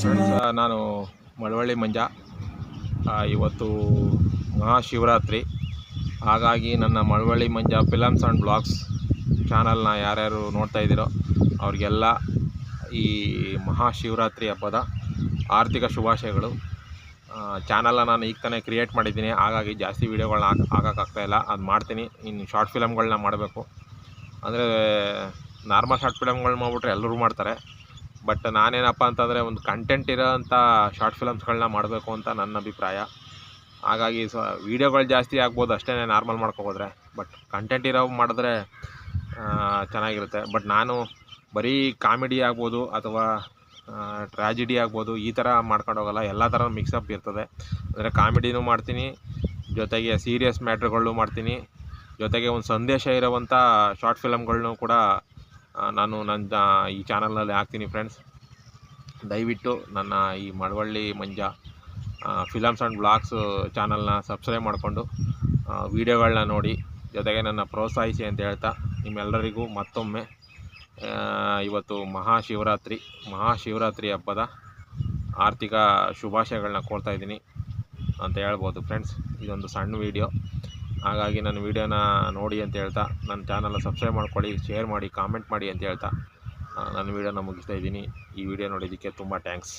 Friends ನಾನು ಮಳವಳ್ಳಿ ಮಂಜ. ಆ, ಇವತ್ತು ಮಹಾಶಿವರಾತ್ರಿ. ಹಾಗಾಗಿ ನನ್ನ Malavalli Manja films and blogs ಚಾನಲ್ನ ಯಾರ್ಯಾರು ನೋಡ್ತಾ ಇದ್ದೀರೋ ಅವ್ರಿಗೆಲ್ಲ ಈ ಮಹಾಶಿವರಾತ್ರಿ ಹಬ್ಬದ ಆರ್ಥಿಕ ಶುಭಾಶಯಗಳು. ಚಾನಲ್ನ ನಾನು ಈಗ ತಾನೇ ಕ್ರಿಯೇಟ್ ಮಾಡಿದ್ದೀನಿ. ಹಾಗಾಗಿ ಜಾಸ್ತಿ ವೀಡಿಯೋಗಳನ್ನ ಹಾಕ್ ಹಾಕೋಕ್ಕಾಗ್ತಾಯಿಲ್ಲ ಅದು ಮಾಡ್ತೀನಿ. ಇನ್ನು ಶಾರ್ಟ್ ಫಿಲಮ್ಗಳನ್ನ ಮಾಡಬೇಕು. ಅಂದರೆ ನಾರ್ಮಲ್ ಶಾರ್ಟ್ ಫಿಲಮ್ಗಳು ಮಾಡಿಬಿಟ್ರೆ ಎಲ್ಲರೂ ಮಾಡ್ತಾರೆ. ಬಟ್ ನಾನೇನಪ್ಪ ಅಂತಂದರೆ ಒಂದು ಕಂಟೆಂಟ್ ಇರೋಂಥ ಶಾರ್ಟ್ ಫಿಲಮ್ಸ್ಗಳನ್ನ ಮಾಡಬೇಕು ಅಂತ ನನ್ನ ಅಭಿಪ್ರಾಯ. ಹಾಗಾಗಿ ಸೊ ವೀಡಿಯೋಗಳು ಜಾಸ್ತಿ ಆಗ್ಬೋದು ಅಷ್ಟೇ ನಾರ್ಮಲ್ ಮಾಡ್ಕೊಬೋದ್ರೆ ಬಟ್ ಕಂಟೆಂಟ್ ಇರೋ ಮಾಡಿದ್ರೆ ಚೆನ್ನಾಗಿರುತ್ತೆ. ಬಟ್ ನಾನು ಬರೀ ಕಾಮಿಡಿ ಆಗ್ಬೋದು ಅಥವಾ ಟ್ರ್ಯಾಜಿಡಿ ಆಗ್ಬೋದು ಈ ಥರ ಮಾಡ್ಕೊಂಡು ಹೋಗಲ್ಲ. ಎಲ್ಲ ಥರ ಮಿಕ್ಸಪ್ ಇರ್ತದೆ. ಅಂದರೆ ಕಾಮಿಡಿನೂ ಮಾಡ್ತೀನಿ, ಜೊತೆಗೆ ಸೀರಿಯಸ್ ಮ್ಯಾಟ್ರ್ಗಳನ್ನೂ ಮಾಡ್ತೀನಿ. ಜೊತೆಗೆ ಒಂದು ಸಂದೇಶ ಇರೋವಂಥ ಶಾರ್ಟ್ ಫಿಲಮ್ಗಳನ್ನು ಕೂಡ ನಾನು ನನ್ನ ಈ ಚಾನಲ್ನಲ್ಲಿ ಹಾಕ್ತೀನಿ ಫ್ರೆಂಡ್ಸ್ ದಯವಿಟ್ಟು ನನ್ನ ಈ Malavalli Manja films and blogs ಚಾನಲ್ನ ಸಬ್ಸ್ಕ್ರೈಬ್ ಮಾಡಿಕೊಂಡು ವೀಡಿಯೋಗಳನ್ನ ನೋಡಿ, ಜೊತೆಗೆ ನನ್ನ ಪ್ರೋತ್ಸಾಹಿಸಿ ಅಂತ ಹೇಳ್ತಾ, ನಿಮ್ಮೆಲ್ಲರಿಗೂ ಮತ್ತೊಮ್ಮೆ ಇವತ್ತು ಮಹಾಶಿವರಾತ್ರಿ ಮಹಾಶಿವರಾತ್ರಿ ಹಬ್ಬದ ಆರ್ಥಿಕ ಶುಭಾಶಯಗಳನ್ನ ಕೋರ್ತಾ ಇದ್ದೀನಿ ಅಂತ ಹೇಳ್ಬೋದು ಫ್ರೆಂಡ್ಸ್ ಇದೊಂದು ಸಣ್ಣ ವೀಡಿಯೋ ಹಾಗಾಗಿ ನನ್ನ ವೀಡಿಯೋನ ನೋಡಿ ಅಂತ ಹೇಳ್ತಾ, ನನ್ನ ಚಾನಲ್ನ ಸಬ್ಸ್ಕ್ರೈಬ್ ಮಾಡ್ಕೊಳ್ಳಿ, ಶೇರ್ ಮಾಡಿ, ಕಾಮೆಂಟ್ ಮಾಡಿ ಅಂತ ಹೇಳ್ತಾ ನನ್ನ ವೀಡಿಯೋನ ಮುಗಿಸ್ತಾ ಇದ್ದೀನಿ. ಈ ವಿಡಿಯೋ ನೋಡಿದ್ದಕ್ಕೆ ತುಂಬ ಥ್ಯಾಂಕ್ಸ್.